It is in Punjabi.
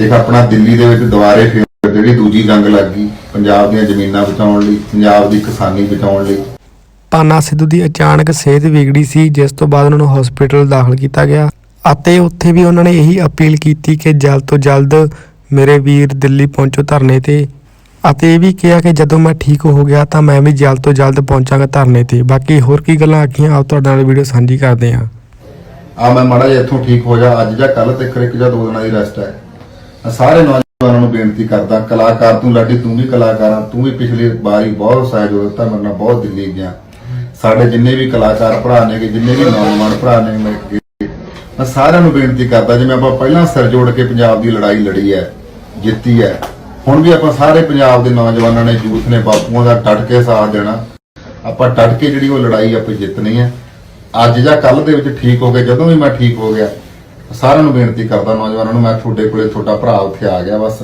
ਇੱਕ ਆਪਣਾ ਦਿੱਲੀ ਦੇ ਵਿੱਚ ਦੁਬਾਰੇ ਫਿਰ ਜਿਹੜੀ ਦੂਜੀ ਜੰਗ ਲੱਗ ਗਈ ਪੰਜਾਬ ਦੀਆਂ ਜ਼ਮੀਨਾਂ ਬਚਾਉਣ ਲਈ ਪੰਜਾਬ ਦੀ ਕਿਸਾਨੀ ਬਚਾਉਣ ਲਈ। ਪਾਨਾ ਸਿੱਧੂ ਦੀ ਅਚਾਨਕ ਸਿਹਤ ਵਿਗੜੀ ਸੀ ਜਿਸ ਤੋਂ ਬਾਅਦ ਉਹਨਾਂ ਨੂੰ ਹਸਪੀਟਲ ਦਾਖਲ ਕੀਤਾ ਗਿਆ ਅਤੇ ਉੱਥੇ ਵੀ ਉਹਨਾਂ ਨੇ ਇਹੀ ਅਪੀਲ ਕੀਤੀ ਕਿ ਜਲਦ ਤੋਂ ਜਲਦ ਮੇਰੇ ਵੀਰ ਦਿੱਲੀ ਪਹੁੰਚੋ ਧਰਨੇ ਤੇ। ਅਤੇ ਇਹ ਵੀ ਕਿਹਾ ਕਿ ਜਦੋਂ ਮੈਂ ਠੀਕ ਹੋ ਗਿਆ ਤਾਂ ਮੈਂ ਵੀ ਜਲਦ ਤੋਂ ਜਲਦ ਪਹੁੰਚਾਂਗਾ ਧਰਨੇ ਤੇ। ਬਾਕੀ ਹੋਰ ਕੀ ਗੱਲਾਂ ਆਖੀਆਂ ਆਓ ਤੁਹਾਡੇ ਨਾਲ ਵੀਡੀਓ ਸਾਂਝੀ ਕਰਦੇ ਹਾਂ। ਆ ਮੈਂ ਮਾੜਾ ਜਿਹਾ ਇੱਥੋਂ ਠੀਕ ਹੋ ਜਾ ਅੱਜ ਜਾਂ ਕੱਲ ਤੇ ਇੱਕ ਜਾਂ ਦੋ ਦਿਨਾਂ ਦੀ ਰੈਸਟ ਹੈ। ਸਾਰੇ ਨੌਜਵਾਨਾਂ ਨੂੰ ਬੇਨਤੀ ਕਰਦਾ, ਕਲਾਕਾਰ ਤੂੰ ਲਾਡੀ, ਤੂੰ ਵੀ ਕਲਾਕਾਰ ਤੂੰ ਵੀ ਪਿਛਲੀ ਵਾਰੀ ਬਹੁਤ ਸਹਿਯੋਗ ਦਿੱਤਾ, ਮੇਰੇ ਨਾਲ ਬਹੁਤ ਦਿੱਲੀ ਗਿਆ। ਸਾਡੇ ਜਿੰਨੇ ਵੀ ਕਲਾਕਾਰ ਭਰਾ ਨੇ ਜਿੰਨੇ ਵੀ ਨੌਜਵਾਨ ਭਰਾ ਨੇ ਮੇਰੇ ਮੈਂ ਸਾਰਿਆਂ ਨੂੰ ਬੇਨਤੀ ਕਰਦਾ, ਜਿਵੇਂ ਆਪਾਂ ਪਹਿਲਾਂ ਸਿਰ ਜੋੜ ਕੇ ਪੰਜਾਬ ਦੀ ਲੜਾਈ ਲੜੀ ਹੈ, ਜਿੱਤੀ ਹੈ, ਹੁਣ ਵੀ ਆਪਾਂ ਸਾਰੇ ਪੰਜਾਬ ਦੇ ਨੌਜਵਾਨਾਂ ਨੇ ਯੂਥ ਨੇ, ਬਾਪੂਆਂ ਦਾ ਡਟ ਕੇ ਸਾਥ ਦੇਣਾ। ਆਪਾਂ ਡਟ ਕੇ ਜਿਹੜੀ ਉਹ ਲੜਾਈ ਆਪਾਂ ਜਿੱਤਣੀ ਹੈ। ਅੱਜ ਜਾਂ ਕੱਲ ਦੇ ਵਿੱਚ ਠੀਕ ਹੋ ਗਏ, ਜਦੋਂ ਵੀ ਮੈਂ ਠੀਕ ਹੋ ਗਿਆ ਸਾਰਿਆਂ ਨੂੰ ਬੇਨਤੀ ਕਰਦਾ ਨੌਜਵਾਨਾਂ ਨੂੰ, ਮੈਂ ਤੁਹਾਡੇ ਕੋਲੇ ਤੁਹਾਡਾ ਭਰਾ ਉੱਥੇ ਆ ਗਿਆ ਬਸ।